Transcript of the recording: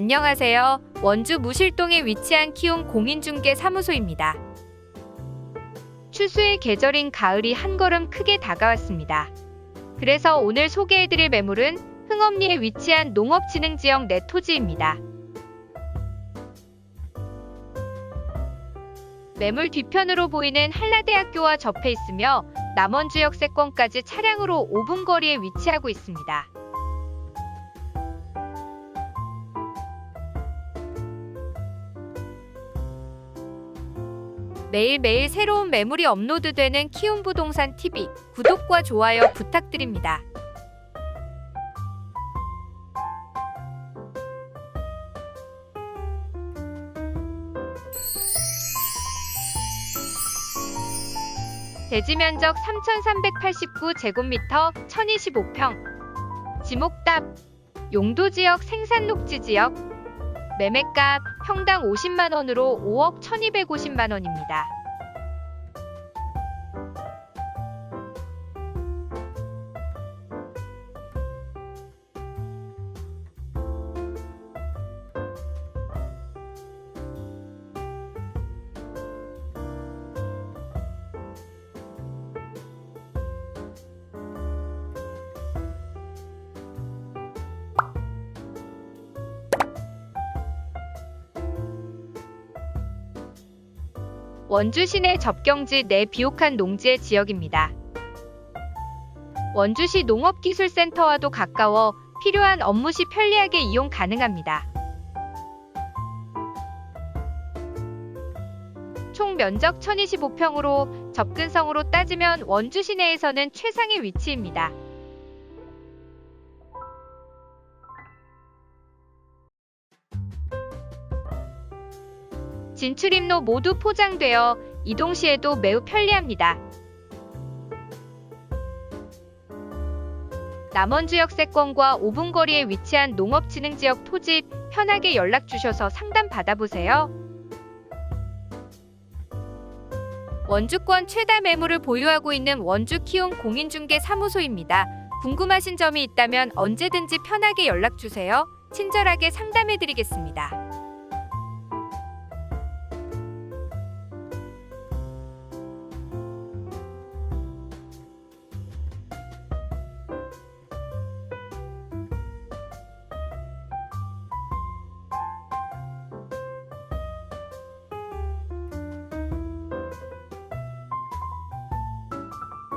안녕하세요. 원주 무실동에 위치한 키움 공인중개 사무소입니다. 추수의 계절인 가을이 한 걸음 크게 다가왔습니다. 그래서 오늘 소개해드릴 매물은 흥업리에 위치한 농업진흥지역 내 토지입니다. 매물 뒤편으로 보이는 한라대학교와 접해 있으며 남원주 역 세권까지 차량으로 5분 거리에 위치하고 있습니다. 매일매일 새로운 매물이 업로드되는 키움 부동산 TV 구독과 좋아요 부탁드립니다. 대지 면적 3,389제곱미터 1,025평 지목답 용도 지역 생산 녹지 지역 매매가 평당 50만 원으로 5억 1,250만 원입니다. 원주 시내 접경지 내 비옥한 농지의 지역입니다. 원주시 농업기술센터와도 가까워 필요한 업무 시 편리하게 이용 가능합니다. 총 면적 1025평으로 접근성으로 따지면 원주 시내에서는 최상의 위치입니다. 진출입로 모두 포장되어 이동 시에도 매우 편리합니다. 남원주 역세권과 5분 거리에 위치한 농업진흥지역 토지 편하게 연락 주셔서 상담 받아보세요. 원주권 최다 매물을 보유하고 있는 원주 키움 공인중개 사무소입니다. 궁금하신 점이 있다면 언제든지 편하게 연락 주세요. 친절하게 상담해 드리겠습니다.